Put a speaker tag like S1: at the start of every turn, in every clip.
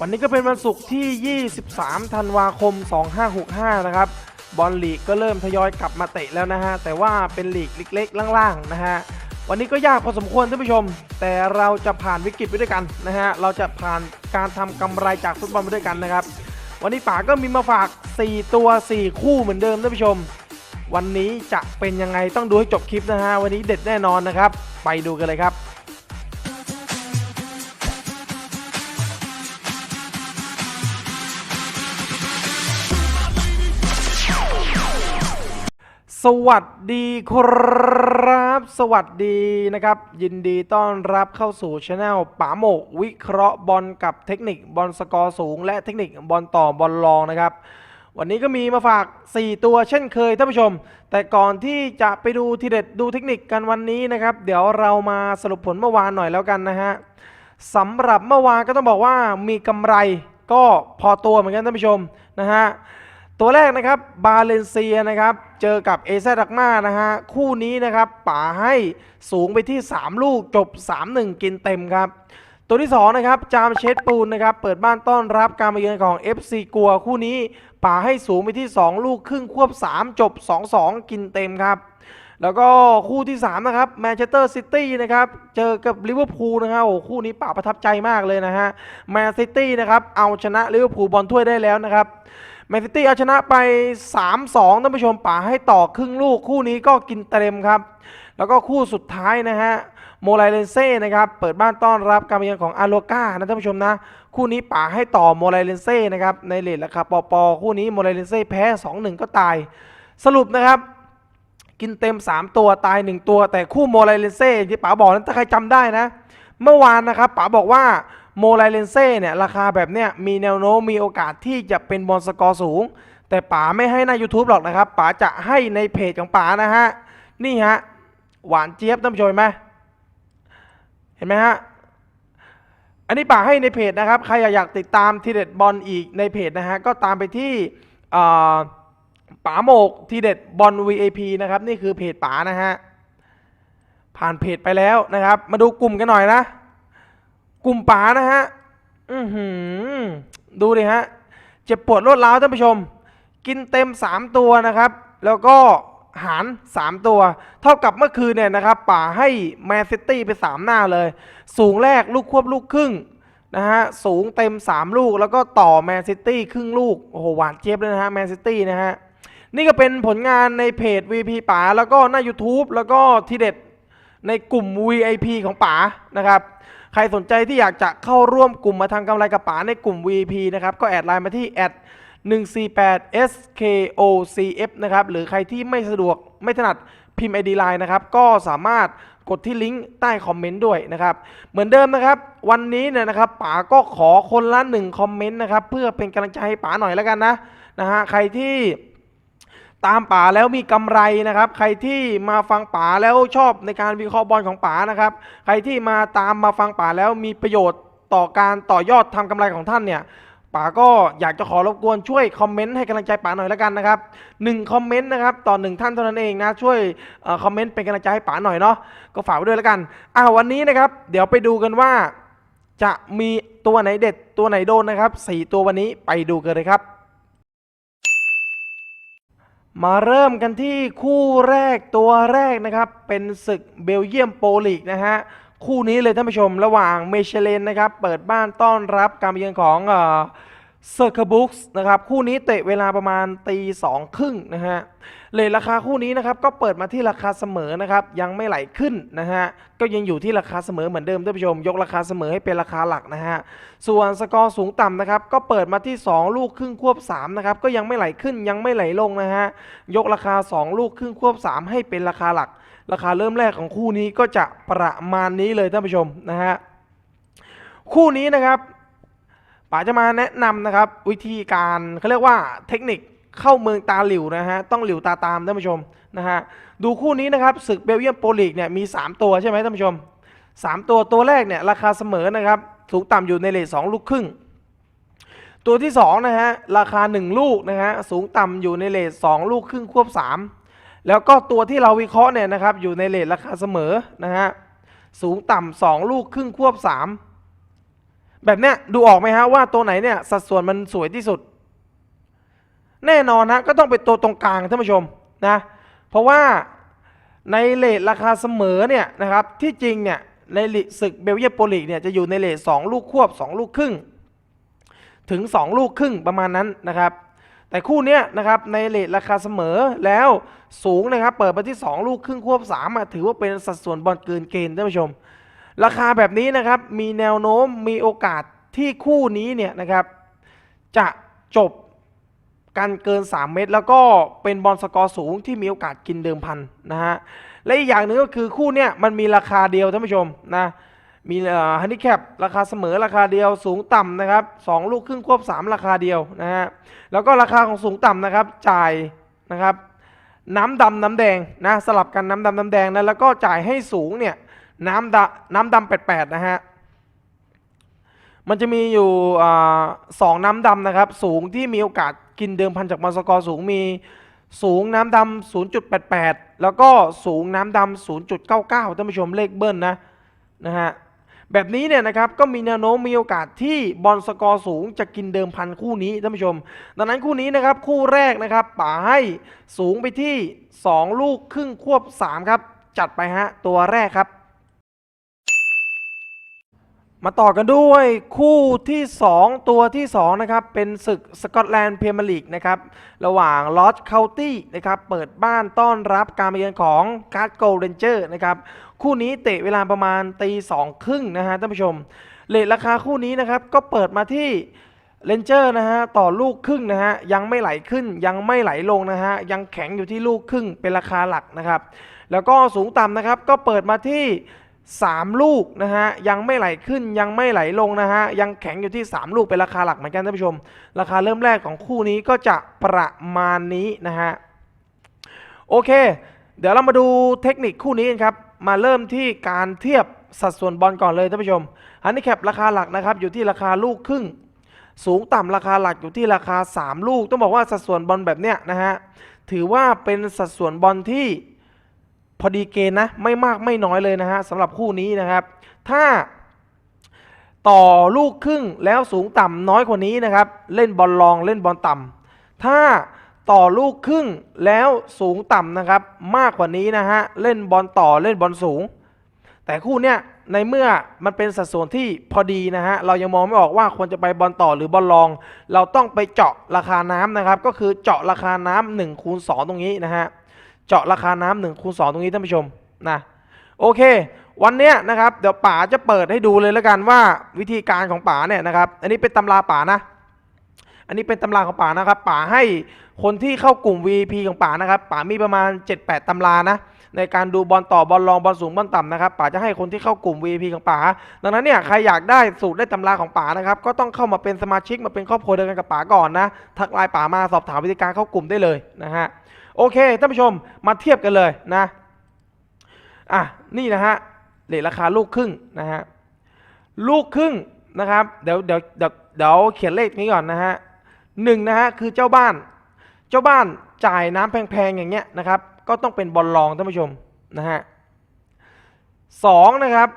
S1: วันนี้ก็เป็นวันศุกร์ที่ 23 ธันวาคม 2565 นะครับ บอลลีกก็เริ่มทยอยกลับมาเตะแล้วนะฮะ แต่ว่าเป็นลีกเล็กๆ ล่างๆ นะฮะ วันนี้ก็ยากพอสมควรท่านผู้ชม แต่เราจะผ่านวิกฤตไปด้วยกันนะฮะ เราจะผ่านการทำกำไรจากฟุตบอลไปด้วยกันนะครับ วันนี้ป๋าก็มีมาฝาก 4 ตัว 4 คู่เหมือนเดิมท่านผู้ชม วันนี้จะเป็นยังไงต้องดูให้จบคลิปนะฮะ วันนี้เด็ดแน่นอนนะครับ ไปดูกันเลยครับ สวัสดีครับ สวัสดีนะครับ ยินดีต้อนรับเข้าสู่ช anel ป๋าโมกวิเคราะห์บอลกับเทคนิคบอลสกอร์สูง และเทคนิคบอลต่อบอลรองนะครับ วันนี้ก็มีมาฝาก 4 ตัวเช่นเคยท่านผู้ชม แต่ก่อนที่จะไปดูทีเด็ดดูเทคนิคกันวันนี้นะครับ เดี๋ยวเรามาสรุปผลเมื่อวานหน่อยแล้วกันนะฮะสำหรับเมื่อวานก็ต้องบอกว่ามีกำไรก็พอตัวเหมือนกันท่านผู้ชมนะฮะ ตัวแรกนะครับบาเลนเซียนะครับเจอกับเอซดักมานะฮะคู่นี้นะครับป๋าให้สูงไปที่ 3 ลูกจบ 3-1 กินเต็มครับ ตัวที่2นะครับจามเชดปูนนะครับเปิดบ้านต้อนรับการมาเยือนของ FC กัวคู่นี้ป๋าให้สูงไปที่ 2 ลูกครึ่งควบ 3 จบ 2-2 กินเต็มครับ แล้วก็คู่ที่ 3 นะครับแมนเชสเตอร์ซิตี้นะครับเจอกับลิเวอร์พูลนะครับโอ้คู่นี้ป๋าประทับใจมากเลยนะฮะแมนซิตี้นะครับเอาชนะลิเวอร์พูลบอลถ้วยได้แล้วนะครับ แมนซิตี้เอาชนะไป 3-2ท่านผู้ชมป่าให้ต่อครึ่งลูกคู่นี้ก็กินเต็มครับ แล้วก็คู่สุดท้ายนะฮะโมไลเลนเซ่นะครับเปิดบ้านต้อนรับการมาเยือนของอาโลกานะท่านผู้ชมนะ คู่นี้ป่าให้ต่อโมไลเลนเซ่นะครับในเลทราคาปอปอคู่นี้โมไลเลนเซ่แพ้ 2-1 ก็ตาย สรุปนะครับกินเต็ม 3 ตัวตาย 1 ตัว แต่คู่โมไลเลนเซ่ที่ป๋าบอกนั้นถ้าใครจำได้นะ เมื่อวานนะครับป๋าบอกว่า โมไลเลนเซ่เนี่ยราคาแบบเนี้ยมีแนวโน้มมีโอกาสที่จะเป็นบอลสกอร์สูง แต่ป๋าไม่ให้ใน YouTube หรอกนะครับป๋าจะให้ในเพจของป๋านะฮะนี่ฮะหวานเจี๊ยบท่านผู้ชมเห็นไหมเห็นไหมฮะอันนี้ป๋าให้ในเพจนะครับใครอยากติดตามทีเด็ดบอลอีกในเพจนะฮะก็ตามไปที่ป๋าโมกทีเด็ดบอล VAP นะครับนี่คือเพจป๋านะฮะผ่านเพจไปแล้วนะครับ มาดูกลุ่มกันหน่อยนะ กลุ่มป๋านะฮะอือหือดูดิฮะเจ็บปวดรวดร้าวท่านผู้ชม กินเต็ม 3 ตัวนะครับ แล้วก็หาร 3 ตัว เท่ากับเมื่อคืนเนี่ยนะครับ ป่าให้แมนซิตี้ไป 3 หน้าเลย สูงแรกลูกควบลูกครึ่งนะฮะสูงเต็ม 3 ลูกแล้วก็ต่อแมนซิตี้ครึ่งลูก โอ้โหหวานเจี๊ยบเลยนะฮะแมนซิตี้นะฮะนี่ก็เป็นผลงานในเพจ VP ป๋าแล้วก็หน้า YouTube แล้วก็ทีเด็ดในกลุ่ม VIP ของป๋านะครับ ใครสนใจที่อยากจะเข้าร่วมกลุ่มมาทำกำไรกับป๋าในกลุ่ม V.P. นะครับ ก็แอดไลน์มาที่แอด148 skocf นะครับ หรือใครที่ไม่สะดวกไม่ถนัดพิมพ์ ID Line นะครับ ก็สามารถกดที่ลิงก์ใต้คอมเมนต์ด้วยนะครับ เหมือนเดิมนะครับ วันนี้เนี่ยนะครับป๋าก็ขอคนละหนึ่งคอมเมนต์นะครับ เพื่อเป็นกำลังใจให้ป๋าหน่อยแล้วกันนะนะฮะใครที่ ตามป๋าแล้วมีกำไรนะครับ ใครที่มาฟังป๋าแล้วชอบในการวิเคราะห์บอลของป๋านะครับ ใครที่มาตามมาฟังป๋าแล้วมีประโยชน์ต่อการต่อยอดทำกำไรของท่านเนี่ยป๋าก็อยากจะขอรบกวนช่วยคอมเมนต์ให้กำลังใจป๋าหน่อยแล้วกันนะครับหนึ่งคอมเมนต์นะครับต่อหนึ่งท่านเท่านั้นเองนะช่วยอคอมเมนต์เป็นกำลังใจให้ป๋าหน่อยเนาะก็ฝากไว้ด้วยแล้วกันอ่าวันนี้นะครับ เดี๋ยวไปดูกันว่า จะมีตัวไหนเด็ดตัวไหนโดนนะครับสี่ตัววันนี้ไปดูกันเลยครับ มาเริ่มกันที่คู่แรกตัวแรกนะครับ เป็นศึกเบลเยียมโปลีกนะฮะ คู่นี้เลยท่านผู้ชมระหว่างเมเชเลนนะครับ เปิดบ้านต้อนรับการเยือนของเซอร์คบุ๊กส์นะครับคู่นี้เตะเวลาประมาณตีสองครึ่งนะฮะเลทราคาคู่นี้นะครับก็เปิดมาที่ราคาเสมอนะครับยังไม่ไหลขึ้นนะฮะก็ยังอยู่ที่ราคาเสมอเหมือนเดิมท่านผู้ชม ยกราคาเสมอให้เป็นราคาหลักนะฮะส่วนสกอร์สูงต่ำนะครับก็เปิดมาที่ 2 ลูกครึ่งควบ3นะครับก็ยังไม่ไหลขึ้นยังไม่ไหลลงนะฮะยกราคา 2 ลูกครึ่งควบ 3 ให้เป็นราคาหลัก ราคาเริ่มแรกของคู่นี้ก็จะประมาณนี้เลยท่านผู้ชมนะฮะคู่นี้นะครับ ป๋าจะมาแนะนำนะครับ วิธีการเขาเรียกว่าเทคนิคเข้าเมืองตาหลิวนะฮะต้องหลิวตาตามท่านผู้ชมนะฮะดูคู่นี้นะครับศึกเบลเยียมโปรลีกเนี่ยมี 3 ตัวใช่ไหมท่านผู้ชม 3 ตัวตัวแรกเนี่ยราคาเสมอนะครับสูงต่ำอยู่ในเลท2ลูกครึ่ง ตัวที่2นะฮะราคา 1 ลูกนะฮะสูงต่ำอยู่ในเลท2ลูกครึ่งควบ 3 แล้วก็ตัวที่เราวิเคราะห์เนี่ยนะครับอยู่ในเลทราคาเสมอนะฮะสูงต่ำ2ลูกครึ่งควบ 3 แบบเนี้ยดูออกไหมฮะว่าตัวไหนเนี่ยสัดส่วนมันสวยที่สุด แน่นอนนะก็ต้องเป็นตัวตรงกลางท่านผู้ชมนะเพราะว่าในเลทราคาเสมอเนี่ยนะครับที่จริงเนี่ยในลีศึกเบลเยียมโปรลีกเนี่ยจะอยู่ในเลทสองลูกควบสองลูกครึ่ง ถึง 2 ลูกครึ่งประมาณนั้นนะครับ แต่คู่เนี้ยนะครับในเลทราคาเสมอแล้วสูงนะครับเปิดไปที่ 2 ลูกครึ่งควบ3อะถือว่าเป็นสัดส่วนบอลเกินเกณฑ์ท่านผู้ชม ราคาแบบนี้นะครับมีแนวโน้มมีโอกาสที่คู่นี้เนี่ยนะครับจะจบกันเกิน 3 เมตรแล้วก็เป็นบอลสกอร์สูงที่มีโอกาสกินเดิมพันนะฮะและอีกอย่างหนึ่งก็คือคู่เนี้ยมันมีราคาเดียวท่านผู้ชมนะมีฮันดิแคปราคาเสมอราคาเดียวสูงต่ำนะครับสองลูกครึ่งควบ 3 ราคาเดียวนะฮะแล้วก็ราคาของสูงต่ำนะครับจ่ายนะครับน้ำดำน้ำแดงนะสลับกันน้ำดำน้ำแดงนะแล้วก็จ่ายให้สูงเนี่ย น้ำดำน้ำดำแปดๆนะฮะ มันจะมีอยู่อสองน้ำดำนะครับ สูงที่มีโอกาสกินเดิมพันจากมอสกอร์สูงมีสูงน้ำดำ0.88 แล้วก็สูงน้ำดำ0.99ท่านผู้ชมเลขเบิ้ลนะนะฮะแบบนี้เนี่ยนะครับก็มีแนวโน้มมีโอกาสที่บอลสกอร์สูงจะกินเดิมพันคู่นี้ท่านผู้ชม ดังนั้นคู่นี้นะครับคู่แรกนะครับป๋าให้สูงไปที่ 2 ลูกครึ่งควบ 3 ครับ จัดไปฮะตัวแรกครับ มาต่อกันด้วยคู่ที่ 2 ตัวที่ 2 นะครับ เป็นศึกสกอตแลนด์เพรีเมียร์ลีกนะครับ ระหว่างลอสเคาตี้นะครับ เปิดบ้านต้อนรับการมาเยือนของการ์ดโกลเดนเจอร์นะครับ คู่นี้เตะเวลาประมาณตีสองครึ่งนะฮะท่านผู้ชมเลทราคาคู่นี้นะครับ ก็เปิดมาที่เลนเจอร์นะฮะต่อลูกครึ่งนะฮะยังไม่ไหลขึ้นยังไม่ไหลลงนะฮะยังแข็งอยู่ที่ลูกครึ่งเป็นราคาหลักนะครับ แล้วก็สูงต่ำนะครับก็เปิดมาที่ 3 ลูกนะฮะยังไม่ไหลขึ้นยังไม่ไหลลงนะฮะยังแข็งอยู่ที่ 3 ลูกเป็นราคาหลักเหมือนกันท่านผู้ชม ราคาเริ่มแรกของคู่นี้ก็จะประมาณนี้นะฮะโอเค เดี๋ยวเรามาดูเทคนิคคู่นี้กันครับมาเริ่มที่การเทียบสัดส่วนบอลก่อนเลยท่านผู้ชมฮันนี่แคปราคาหลักนะครับอยู่ที่ราคาลูกครึ่ง สูงต่ำราคาหลักอยู่ที่ราคา 3 ลูก ต้องบอกว่าสัดส่วนบอลแบบเนี้ยนะฮะถือว่าเป็นสัดส่วนบอลที่ พอดีเกณฑ์นะไม่มากไม่น้อยเลยนะฮะสำหรับคู่นี้นะครับ ถ้าต่อลูกครึ่งแล้วสูงต่ำน้อยกว่านี้นะครับ เล่นบอลรองเล่นบอลต่ำถ้าต่อลูกครึ่งแล้วสูงต่ำนะครับ มากกว่านี้นะฮะเล่นบอลต่อเล่นบอลสูง แต่คู่เนี้ยในเมื่อมันเป็นสัดส่วนที่พอดีนะฮะเรายังมองไม่ออกว่าควรจะไปบอลต่อหรือบอลรอง เราต้องไปเจาะราคาน้ำนะครับ ก็คือเจาะราคาน้ำหนึ่งคูณสองตรงนี้นะฮะ เจาะราคาน้ำหนึ่งคูณสองตรงนี้ท่านผู้ชมนะโอเค วันเนี้ยนะครับเดี๋ยวป๋าจะเปิดให้ดูเลยแล้วกันว่าวิธีการของป๋าเนี่ยนะครับ อันนี้เป็นตำราป๋านะ อันนี้เป็นตำราของป๋านะครับป๋าให้คนที่เข้ากลุ่ม VP ของป๋านะครับป๋ามีประมาณ 7-8ตำรานะในการดูบอลต่อบอลรองบอลสูงบอลต่ำนะครับป๋าจะให้คนที่เข้ากลุ่ม VP ของป๋าดังนั้นเนี่ยใครอยากได้สูตรได้ตำราของป๋านะครับก็ต้องเข้ามาเป็นสมาชิกมาเป็นครอบครัวเดียวกันกับป๋าก่อนนะทักไลน์ป๋ามาสอบถามวิธีการเข้ากลุ่มได้เลยนะฮะ โอเคท่านผู้ชมมาเทียบกันเลยนะอะนี่นะฮะเลทราคาลูกครึ่งนะฮะลูกครึ่งนะครับเดี๋ยวเดี๋ยวเดี๋ยวเดี๋ยวเขียนเลขนี้ก่อนนะฮะหนึ่งนะฮะคือเจ้าบ้าน เจ้าบ้านจ่ายน้ำแพงๆอย่างเงี้ยนะครับ ก็ต้องเป็นบอลรองท่านผู้ชมนะฮะสองนะครับ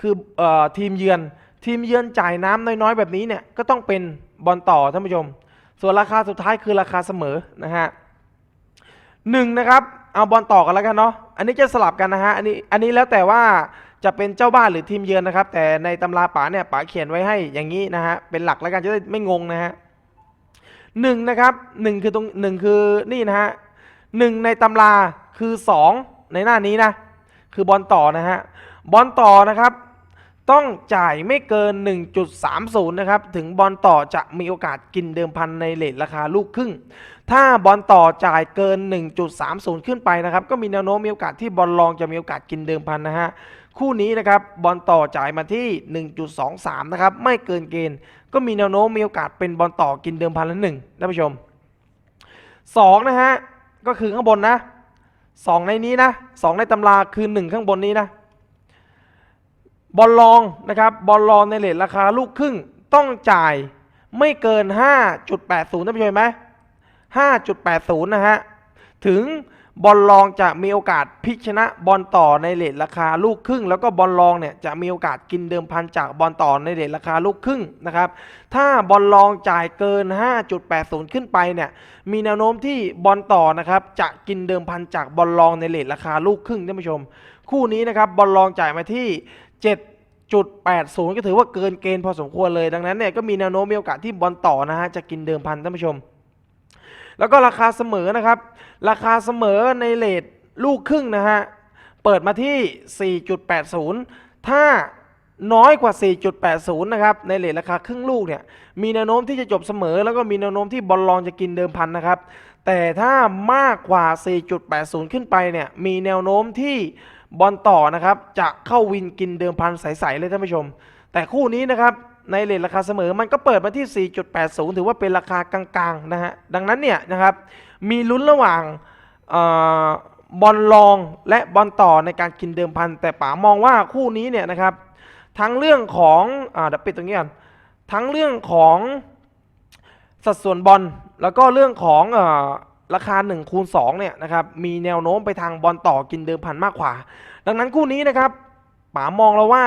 S1: คือเอ่อทีมเยือน ทีมเยือนจ่ายน้ำน้อยๆ แบบนี้เนี่ยก็ต้องเป็นบอลต่อท่านผู้ชม ส่วนราคาสุดท้ายคือราคาเสมอนะฮะ หนึ่งนะครับเอาบอลต่อกันแล้วกันเนาะอันนี้จะสลับกันนะฮะอันนี้อันนี้แล้วแต่ว่าจะเป็นเจ้าบ้านหรือทีมเยือนนะครับ แต่ในตำราป๋าเนี่ยป๋าเขียนไว้ให้อย่างนี้นะฮะเป็นหลักแล้วกันจะได้ไม่งงนะฮะหนึ่งนะครับหนึ่งคือตรงหนึ่งคือนี่นะฮะหนึ่งในตำราคือสองในหน้านี้นะคือบอลต่อนะฮะบอลต่อนะครับ ต้องจ่ายไม่เกิน 1.30 นะครับ ถึงบอลต่อจะมีโอกาสกินเดิมพันในเลทราคาลูกครึ่ง ถ้าบอลต่อจ่ายเกิน 1.30 ขึ้นไปนะครับ ก็มีแนวโน้มมีโอกาสที่บอลรองจะมีโอกาสกินเดิมพันนะฮะ คู่นี้นะครับบอลต่อจ่ายมาที่ 1.23 นะครับ ไม่เกินเกณฑ์ ก็มีแนวโน้มมีโอกาสเป็นบอลต่อกินเดิมพันละหนึ่งท่านผู้ชม2นะฮะ ก็คือข้างบนนะ 2 ในนี้นะ 2 ในตำราคือ 1 ข้างบนนี้นะ บอลลองนะครับบอลลองในเลทราคาลูกครึ่งต้องจ่ายไม่เกิน 5.80ท่านผู้ชมเห็นไหม5.80 นะฮะ ถึงบอลรองจะมีโอกาสพิชนะบอลต่อในเลทราคาลูกครึ่ง แล้วก็บอลรองเนี่ยจะมีโอกาสกินเดิมพันจากบอลต่อในเลทราคาลูกครึ่งนะครับ ถ้าบอลรองจ่ายเกิน 5.80 ขึ้นไปเนี่ยมีแนวโน้มที่บอลต่อนะครับจะกินเดิมพันจากบอลรองในเลทราคาลูกครึ่งท่านผู้ชม คู่นี้นะครับบอลรองจ่ายมาที่ 7.80 ก็ถือว่าเกินเกณฑ์พอสมควรเลย ดังนั้นเนี่ยก็มีแนวโน้มมีโอกาสที่บอลต่อนะฮะจะกินเดิมพันท่านผู้ชม แล้วก็ราคาเสมอนะครับ ราคาเสมอในเลทลูกครึ่งนะฮะเปิดมาที่ 4.80 ถ้าน้อยกว่า 4.80 นะครับ ในเลทราคาครึ่งลูกเนี่ย มีแนวโน้มที่จะจบเสมอ แล้วก็มีแนวโน้มที่บอลลองจะกินเดิมพันนะครับ แต่ถ้ามากกว่า 4.80 ขึ้นไปเนี่ย มีแนวโน้มที่ บอลต่อนะครับจะเข้าวินกินเดิมพันใสๆเลยท่านผู้ชม แต่คู่นี้นะครับในเลทราคาเสมอมันก็เปิดมาที่ 4.80 ถือว่าเป็นราคากลางๆนะฮะดังนั้นเนี่ยนะครับมีลุ้นระหว่างออบอลลองและบอลต่อในการกินเดิมพัน แต่ป๋ามองว่าคู่นี้เนี่ยนะครับทั้งเรื่องของอ่าเดี๋ยวปิดตรงนี้ก่อนทั้งเรื่องของสัดส่วนบอลแล้วก็เรื่องของ ราคา1คูณ2เนี่ยนะครับมีแนวโน้มไปทางบอลต่อกินเดิมพันมากกว่า ดังนั้นคู่นี้นะครับป๋ามองแล้วว่า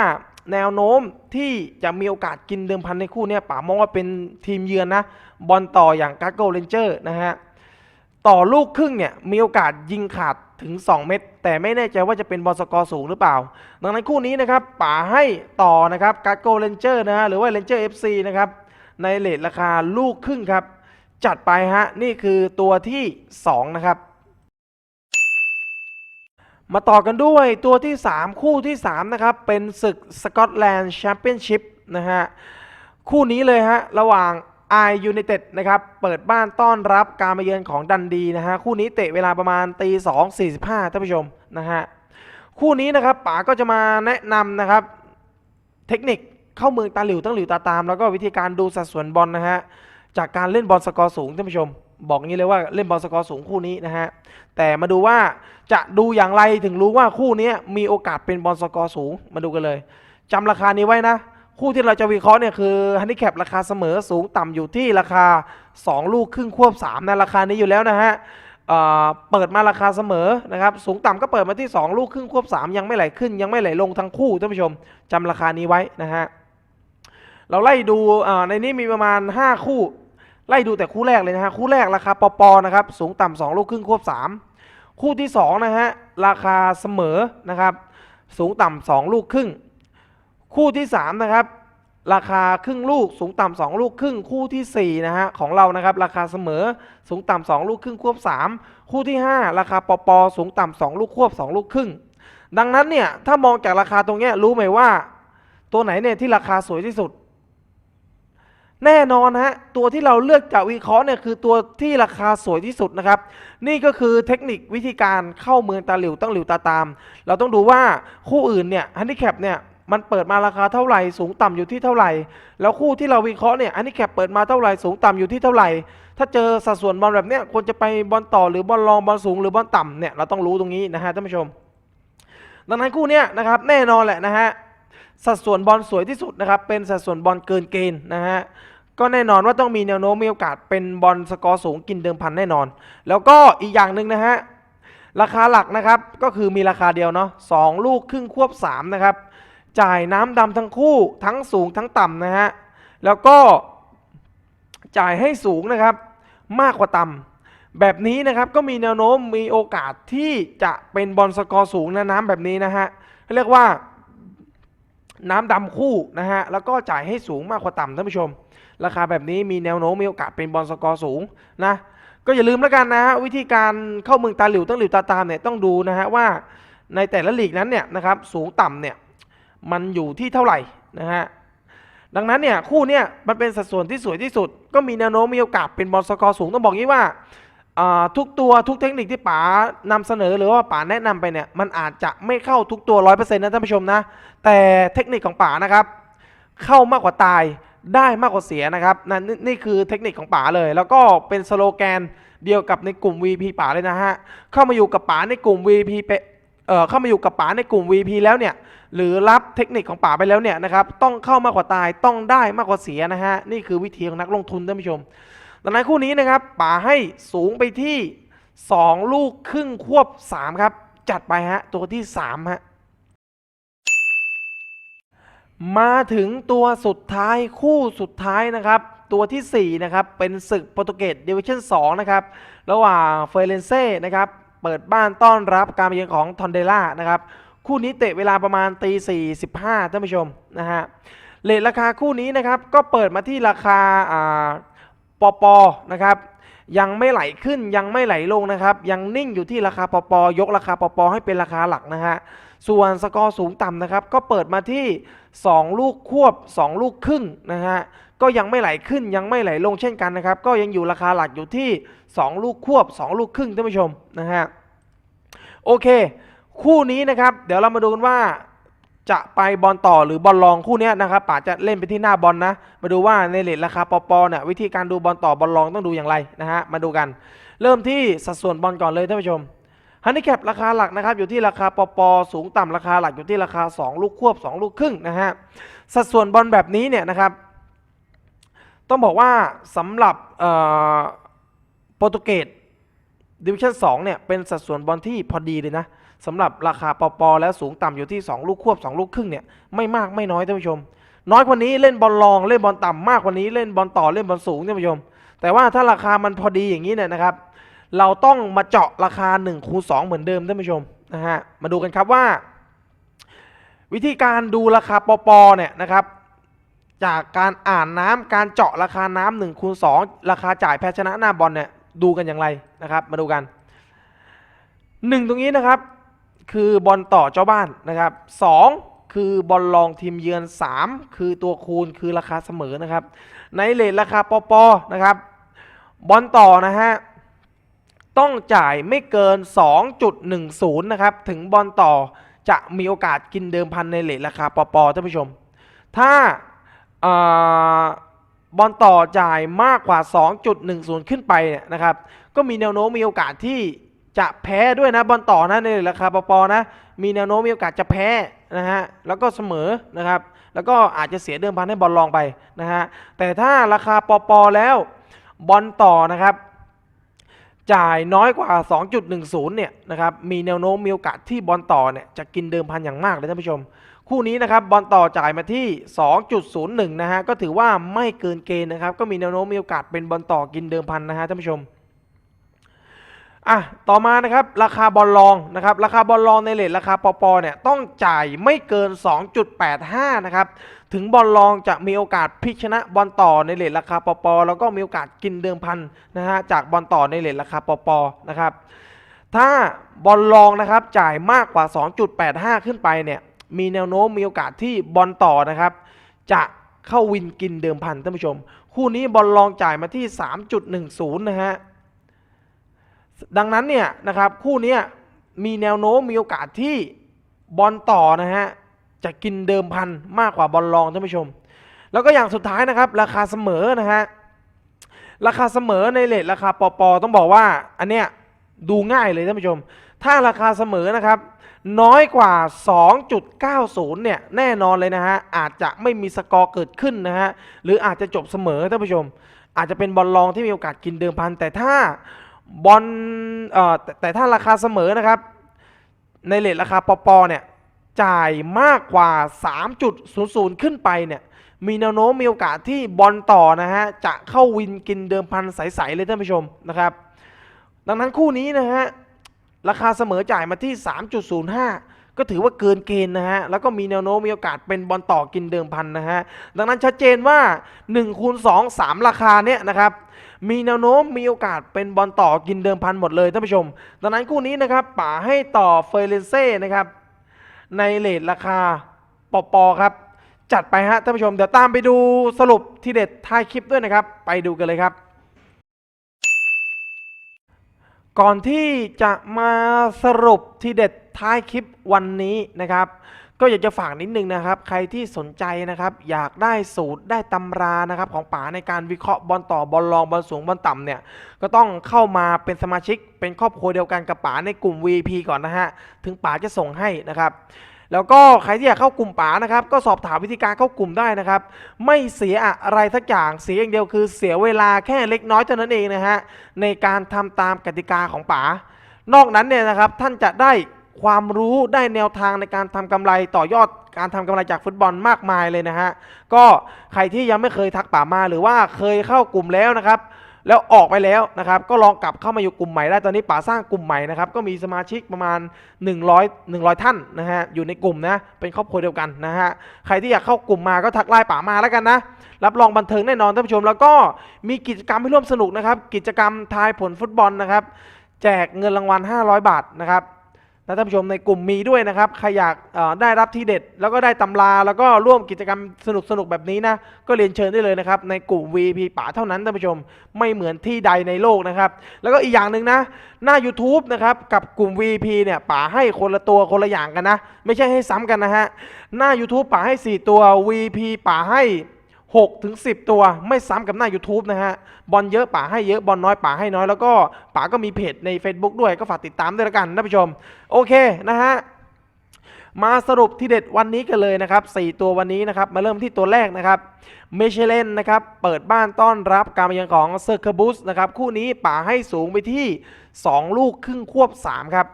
S1: แนวโน้มที่จะมีโอกาสกินเดิมพันในคู่เนี้ยป๋ามองว่าเป็นทีมเยือนนะบอลต่ออย่างกาโกเรนเจอร์นะฮะต่อลูกครึ่งเนี่ยมีโอกาสยิงขาดถึง 2 เม็ดแต่ไม่แน่ใจว่าจะเป็นบอลสกอร์สูงหรือเปล่า ดังนั้นคู่นี้นะครับป๋าให้ต่อนะครับกาโกเรนเจอร์นะฮะหรือว่าเรนเจอร์ FC นะครับในเลทราคาลูกครึ่งครับ จัดไปฮะ นี่คือตัวที่ 2 นะครับ มาต่อกันด้วยตัวที่ 3 คู่ที่ 3 นะครับ เป็นศึกสกอตแลนด์แชมเปี้ยนชิพนะฮะ คู่นี้เลยฮะ ระหว่าง i United นะครับ เปิดบ้านต้อนรับการมาเยือนของดันดีนะฮะ คู่นี้เตะเวลาประมาณตีสองสี่สิบห้าท่านผู้ชมนะฮะ คู่นี้นะครับป๋าก็จะมาแนะนำนะครับ เทคนิคเข้าเมืองตาหลิวตั้งหลิวตาตาม แล้วก็วิธีการดูสัดส่วนบอลนะฮะ จากการเล่นบอลสกอร์สูงท่านผู้ชม บอกงี้เลยว่าเล่นบอลสกอร์สูงคู่นี้นะฮะแต่มาดูว่าจะดูอย่างไรถึงรู้ว่าคู่นี้มีโอกาสเป็นบอลสกอร์สูงมาดูกันเลยจำราคานี้ไว้นะ คู่ที่เราจะวิเคราะห์เนี่ยคือฮันดิแคปราคาเสมอสูงต่ำอยู่ที่ราคา 2 ลูกครึ่งควบ3นะราคานี้อยู่แล้วนะฮะเเปิดมาราคาเสมอนะครับสูงต่ำก็เปิดมาที่ 2 ลูกครึ่งควบ 3 ยังไม่ไหลขึ้น ยังไม่ไหลลงทั้งคู่ท่านผู้ชมจำราคานี้ไว้นะฮะเราไล่ดูในนี้มีประมาณ 5 คู่ ไล่ดูแต่คู่แรกเลยนะฮะคู่แรกราคาปอปอนะครับสูงต่ำ2ลูกครึ่งควบ3คู่ที่2นะฮะราคาเสมอนะครับสูงต่ำ2ลูกครึ่งคู่ที่3นะครับราคาครึ่งลูกสูงต่ำสองลูกครึ่งคู่ทีสี่ 4 นะฮะของเรานะครับราคาเสมอสูงต่ำสองลูกครึ่งควบ 3 คู่ที่ 5 ราคาปอปอสูงต่ำสองลูกควบ 2 ลูกครึ่งดังนั้นเนี่ยถ้ามองจากราคาตรงเนี้ยรู้ไหมว่า ตัวไหนเนี่ยที่ราคาสวยที่สุด แน่นอนฮะตัวที่เราเลือกจากวิเคราะห์เนี่ยคือตัวที่ราคาสวยที่สุดนะครับ นี่ก็คือเทคนิควิธีการเข้าเมืองตาหลิวตั้งหลิวตาตาม เราต้องดูว่าคู่อื่นเนี่ยฮันดิแคปเนี่ยมันเปิดมาราคาเท่าไหร่สูงต่ำอยู่ที่เท่าไหร่ แล้วคู่ที่เราวิเคราะห์เนี่ยฮันดิแคปเปิดมาเท่าไหร่สูงต่ำอยู่ที่เท่าไหร่ ถ้าเจอสัดส่วนบอลแบบเนี้ยควรจะไปบอลต่อหรือบอลรองบอลสูงหรือบอลต่ำเนี่ยเราต้องรู้ตรงนี้นะฮะท่านผู้ชม ดังนั้นคู่เนี้ยนะครับแน่นอนแหละนะฮะสัดส่วนบอลสวยที่สุดนะครับเป็นสัดส่วนบอลเกินเกณฑ์นะฮะ ก็แน่นอนว่าต้องมีแนวโน้มมีโอกาสเป็นบอลสกอร์สูงกินเดิมพันแน่นอน แล้วก็อีกอย่างหนึ่งนะฮะราคาหลักนะครับก็คือมีราคาเดียวเนาะสองลูกครึ่งควบ3นะครับจ่ายน้ำดำทั้งคู่ทั้งสูงทั้งต่ำนะฮะแล้วก็จ่ายให้สูงนะครับมากกว่าต่ำแบบนี้นะครับก็มีแนวโน้มมีโอกาสที่จะเป็นบอลสกอร์สูงนะน้ำแบบนี้นะฮะเรียกว่าน้ำดำคู่นะฮะแล้วก็จ่ายให้สูงมากกว่าต่ำท่านผู้ชม ราคาแบบนี้มีแนวโน้มมีโอกาสเป็นบอลสกอร์สูงนะก็อย่าลืมแล้วกันนะฮะวิธีการเข้าเมืองตาหลิวต้องหลิวตาตามเนี่ยต้องดูนะฮะว่าในแต่ละลีกนั้นเนี่ยนะครับสูงต่ำเนี่ยมันอยู่ที่เท่าไหร่นะฮะดังนั้นเนี่ยคู่เนี่ยมันเป็นสัดส่วนที่สวยที่สุด ก็มีแนวโน้มมีโอกาสเป็นบอลสกอร์สูงต้องบอกงี้ว่าทุกตัวทุกเทคนิคที่ป๋านำเสนอหรือว่าป๋าแนะนำไปเนี่ยมันอาจจะไม่เข้าทุกตัวร้อยเปอร์เซ็นต์นะท่านผู้ชมนะ แต่เทคนิคของป๋านะครับ เข้ามากกว่าตาย ได้มากกว่าเสียนะครับนั่นนี่คือเทคนิคของป๋าเลย แล้วก็เป็นสโลแกนเดียวกับในกลุ่ม VP ป๋าเลยนะฮะเข้ามาอยู่กับป๋าในกลุ่ม VP ไปเอ่อเข้ามาอยู่กับป๋าในกลุ่ม VP แล้วเนี่ยหรือรับเทคนิคของป๋าไปแล้วเนี่ยนะครับต้องเข้ามากกว่าตายต้องได้มากกว่าเสียนะฮะนี่คือวิธีของนักลงทุนท่านผู้ชมดังนั้นคู่นี้นะครับป๋าให้สูงไปที่ 2 ลูกครึ่งควบ 3 ครับ จัดไปฮะตัวที่ 3 ฮะ มาถึงตัวสุดท้ายคู่สุดท้ายนะครับ ตัวทีสี่ 4 นะครับ เป็นศึกโปรตุเกสดิวิชั่น2นะครับ ระหว่างเฟรเรนเซ่นะครับ เปิดบ้านต้อนรับการมาเยือนของทอนเดล่านะครับ คู่นี้เตะเวลาประมาณตีสี่สิบห้าท่านผู้ชมนะฮะเลทราคาคู่นี้นะครับ ก็เปิดมาที่ราคาอ่าปอปอนะครับยังไม่ไหลขึ้นยังไม่ไหลลงนะครับ ยังนิ่งอยู่ที่ราคาปอปอยกราคาปอปอให้เป็นราคาหลักนะฮะ ส่วนสกอร์สูงต่ำนะครับก็เปิดมาที่ 2 ลูกควบ 2 ลูกครึ่งนะฮะก็ยังไม่ไหลขึ้นยังไม่ไหลลงเช่นกันนะครับ ก็ยังอยู่ราคาหลักอยู่ที่ 2 ลูกควบ 2 ลูกครึ่งท่านผู้ชมนะฮะโอเค คู่นี้นะครับเดี๋ยวเรามาดูกันว่าจะไปบอลต่อหรือบอลรองคู่นี้นะครับป๋าจะเล่นไปที่หน้าบอลนะ มาดูว่าในเลทราคาปอปอเนี่ยวิธีการดูบอลต่อบอลรองต้องดูอย่างไรนะฮะมาดูกัน เริ่มที่สัดส่วนบอลก่อนเลยท่านผู้ชม ฮันนี่แคปราคาหลักนะครับอยู่ที่ราคาปอปอสูงต่ำราคาหลักอยู่ที่ราคา 2 ลูกควบ 2 ลูกครึ่งนะฮะสัดส่วนบอลแบบนี้เนี่ยนะครับ ต้องบอกว่าสำหรับโปรตุเกสดิวิชั่น2เนี่ยเป็นสัดส่วนบอลที่พอดีเลยนะสำหรับราคาปอปอแล้วสูงต่ำอยู่ที่ 2 ลูกควบ 2 ลูกครึ่งเนี่ยไม่มากไม่น้อยท่านผู้ชม น้อยกว่านี้เล่นบอลรองเล่นบอลต่ำมากกว่านี้เล่นบอลต่อเล่นบอลสูงท่านผู้ชม แต่ว่าถ้าราคามันพอดีอย่างนี้เนี่ยนะครับ เราต้องมาเจาะราคา1คูณ2เหมือนเดิมท่านผู้ชมนะฮะมาดูกันครับว่า วิธีการดูราคาปอปอเนี่ยนะครับจากการอ่านน้ำการเจาะราคาน้ำหนึ่งคูณสองราคาจ่ายแพ้ชนะหน้าบอลเนี่ยดูกันอย่างไรนะครับ มาดูกันหนึ่งตรงนี้นะครับ คือบอลต่อเจ้าบ้านนะครับสองคือบอลรองทีมเยือนสามคือตัวคูณคือราคาเสมอนะครับ ในเลทราคาปอปอนะครับ บอลต่อนะฮะ ต้องจ่ายไม่เกิน 2.10 นะครับ ถึงบอลต่อจะมีโอกาสกินเดิมพันในเลทราคาปอปอท่านผู้ชม ถ้าบอลต่อจ่ายมากกว่า 2.10 ขึ้นไปเนี่ยนะครับ ก็มีแนวโน้มมีโอกาสที่จะแพ้ด้วยนะบอลต่อนะในราคาปอปอนะ มีแนวโน้มมีโอกาสจะแพ้นะฮะแล้วก็เสมอนะครับ แล้วก็อาจจะเสียเดิมพันให้บอลรองไปนะฮะแต่ถ้าราคาปอปอแล้วบอลต่อนะครับ จ่ายน้อยกว่า 2.10 เนี่ยนะครับมีแนวโน้มมีโอกาสที่บอลต่อเนี่ยจะกินเดิมพันอย่างมากเลยท่านผู้ชม คู่นี้นะครับบอลต่อจ่ายมาที่ 2.01 นะฮะก็ถือว่าไม่เกินเกณฑ์นะครับก็มีแนวโน้มมีโอกาสเป็นบอลต่อกินเดิมพันนะฮะท่านผู้ชม อะต่อมานะครับราคาบอลลองนะครับราคาบอลลองในเลทราคาปอปอเนี่ยต้องจ่ายไม่เกิน 2.85 นะครับถึงบอลลองจะมีโอกาสพลิกชนะบอลต่อในเลทราคาปอปอแล้วก็มีโอกาสกินเดิมพันนะฮะจากบอลต่อในเลทราคาปอปอนะครับถ้าบอลลองนะครับจ่ายมากกว่า 2.85 ขึ้นไปเนี่ยมีแนวโน้มมีโอกาสที่บอลต่อนะครับ จะเข้าวินกินเดิมพันท่านผู้ชม คู่นี้บอลลองจ่ายมาที่ 3.10 นะฮะ ดังนั้นเนี่ยนะครับคู่นี้มีแนวโน้มมีโอกาสที่บอลต่อนะฮะจะกินเดิมพันมากกว่าบอลรองท่านผู้ชม แล้วก็อย่างสุดท้ายนะครับ ราคาเสมอนะฮะราคาเสมอในเลทราคาปอปอต้องบอกว่าอันเนี้ยดูง่ายเลยท่านผู้ชม ถ้าราคาเสมอนะครับ น้อยกว่า 2.90 เนี่ยแน่นอนเลยนะฮะอาจจะไม่มีสกอร์เกิดขึ้นนะฮะหรืออาจจะจบเสมอท่านผู้ชม อาจจะเป็นบอลรองที่มีโอกาสกินเดิมพันแต่ถ้า บอลเอ่อแต่แต่ถ้าราคาเสมอนะครับ ในเลทราคาปอปอเนี่ยจ่ายมากกว่า 3.00 ขึ้นไปเนี่ยมีแนวโน้มมีโอกาสที่บอลต่อนะฮะจะเข้าวินกินเดิมพันใสๆเลยท่านผู้ชมนะครับ ดังนั้นคู่นี้นะฮะราคาเสมอจ่ายมาที่ 3.05 ก็ถือว่าเกินเกณฑ์นะฮะ แล้วก็มีแนวโน้มมีโอกาสเป็นบอลต่อกินเดิมพันนะฮะ ดังนั้นชัดเจนว่า1คูณ2 3 ราคาเนี่ยนะครับ มีแนวโน้มมีโอกาสเป็นบอลต่อกินเดิมพันหมดเลยท่านผู้ชม ดังนั้นคู่นี้นะครับป๋าให้ต่อเฟรเลนเซ่นะครับในเลทราคาปอปอครับ จัดไปฮะท่านผู้ชมเดี๋ยวตามไปดูสรุปที่เด็ดท้ายคลิปด้วยนะครับ ไปดูกันเลยครับ ก่อนที่จะมาสรุปที่เด็ดท้ายคลิปวันนี้นะครับ ก็อยากจะฝากนิดนึงนะครับ ใครที่สนใจนะครับ อยากได้สูตรได้ตำรานะครับ ของป๋าในการวิเคราะห์บอลต่อบอลรองบอลสูงบอลต่ำเนี่ยก็ต้องเข้ามาเป็นสมาชิก เป็นครอบครัวเดียวกันกับป๋าในกลุ่ม VP ก่อนนะฮะถึงป๋าจะส่งให้นะครับแล้วก็ใครที่อยากเข้ากลุ่มป๋านะครับ ก็สอบถามวิธีการเข้ากลุ่มได้นะครับ ไม่เสียอะไรสักอย่างเสียอย่างเดียวคือเสียเวลาแค่เล็กน้อยเท่านั้นเองนะฮะในการทำตามกติกาของป๋านอกนั้นเนี่ยนะครับท่านจะได้ ความรู้ได้แนวทางในการทำกำไรต่อยอดการทำกำไรจากฟุตบอลมากมายเลยนะฮะก็ใครที่ยังไม่เคยทักป๋ามาหรือว่าเคยเข้ากลุ่มแล้วนะครับ แล้วออกไปแล้วนะครับ ก็ลองกลับเข้ามาอยู่กลุ่มใหม่ได้ตอนนี้ป๋าสร้างกลุ่มใหม่นะครับก็มีสมาชิกประมาณ 100 100 ท่านนะฮะอยู่ในกลุ่มนะเป็นครอบครัวเดียวกันนะฮะใครที่อยากเข้ากลุ่มมาก็ทักไลน์ป๋ามาแล้วกันนะรับรองบันเทิงแน่นอนท่านผู้ชม แล้วก็มีกิจกรรมให้ร่วมสนุกนะครับ กิจกรรมทายผลฟุตบอลนะครับ แจกเงินรางวัล 500 บาทนะครับ และท่านผู้ชมในกลุ่มมีด้วยนะครับใครอยากได้รับที่เด็ด แล้วก็ได้ตำรา แล้วก็ร่วมกิจกรรมสนุกสนุกๆแบบนี้นะก็เรียนเชิญได้เลยนะครับในกลุ่ม VP ป๋าเท่านั้นท่านผู้ชมไม่เหมือนที่ใดในโลกนะครับ แล้วก็อีกอย่างหนึ่งนะ หน้า YouTube นะครับกับกลุ่ม VP เนี่ยป๋าให้คนละตัวคนละอย่างกันนะ ไม่ใช่ให้ซ้ำกันนะฮะหน้า YouTube ป๋าให้ 4 ตัว VP ป๋าให้ 6ถึง10 ตัวไม่ซ้ำกับหน้า YouTube นะฮะ บอลเยอะป๋าให้เยอะบอลน้อยป๋าให้น้อยแล้วก็ป๋าก็มีเพจใน Facebook ด้วยก็ฝากติดตามด้วยละกันท่านผู้ชม โอเคนะฮะ มาสรุปที่เด็ดวันนี้กันเลยนะครับ 4 ตัววันนี้นะครับ มาเริ่มที่ตัวแรกนะครับเมเชเลนนะครับ เปิดบ้านต้อนรับการมาเยือนของเซอร์เคบุสนะครับ คู่นี้ป๋าให้สูงไปที่ 2 ลูกครึ่งควบ 3 ครับ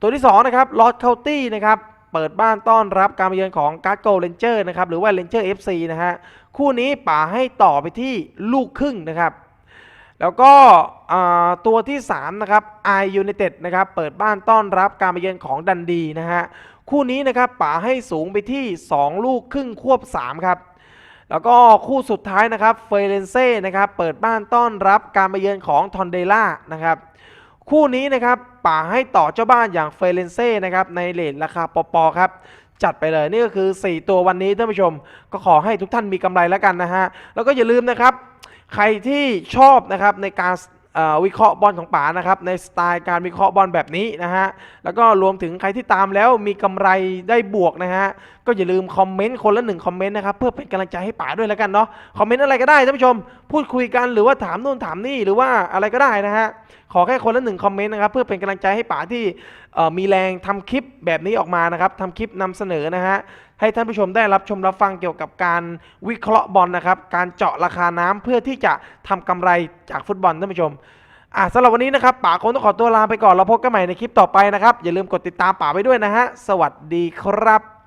S1: ตัวที่ 2 นะครับลอ d เคาตี้นะครับ เปิดบ้านต้อนรับการมาเยือนของการ์ดโกเลนเจอร์นะครับหรือว่าเลนเจอร์ FC นะฮะคู่นี้ป๋าให้ต่อไปที่ลูกครึ่งนะครับ แล้วก็ตัวที่3นะครับ i United นะครับเปิดบ้านต้อนรับการมาเยือนของดันดีนะฮะคู่นี้นะครับป๋าให้สูงไปที่ 2 ลูกครึ่งควบ 3 ครับแล้วก็คู่สุดท้ายนะครับเฟรนเซ่นะครับเปิดบ้านต้อนรับการมาเยือนของทอนเดล่านะครับคู่นี้นะครับป๋าให้ต่อเจ้าบ้านอย่างเฟรนเซ่นะครับในเลทราคาปอปอครับจัดไปเลยนี่ก็คือ 4 ตัววันนี้ท่านผู้ชม ก็ขอให้ทุกท่านมีกำไรแล้วกันนะฮะแล้วก็อย่าลืมนะครับ ใครที่ชอบนะครับในการวิเคราะห์บอลของป๋านะครับในสไตล์การวิเคราะห์บอลแบบนี้นะฮะแล้วก็รวมถึงใครที่ตามแล้วมีกำไรได้บวกนะฮะก็อย่าลืมคอมเมนต์คนละหนึ่งคอมเมนต์นะครับเพื่อเป็นกำลังใจให้ป๋าด้วยแล้วกันเนาะคอมเมนต์อะไรก็ได้ท่านผู้ชม พูดคุยกันหรือว่าถามนู่นถามนี่หรือว่าอะไรก็ได้นะฮะ ขอแค่คนละหนึ่งคอมเมนต์นะครับเพื่อเป็นกำลังใจให้ป๋าที่มีแรงทำคลิปแบบนี้ออกมานะครับทำคลิปนำเสนอนะฮะให้ท่านผู้ชมได้รับชมรับฟังเกี่ยวกับการวิเคราะห์บอลนะครับการเจาะราคาน้ำเพื่อที่จะทำกำไรจากฟุตบอลท่านผู้ชมอะสำหรับวันนี้นะครับป๋าคงต้องขอตัวลาไปก่อนแล้วพบกันใหม่ในคลิปต่อไปนะครับอย่าลืมกดติดตามป๋าไปด้วยนะฮะสวัสดีครับ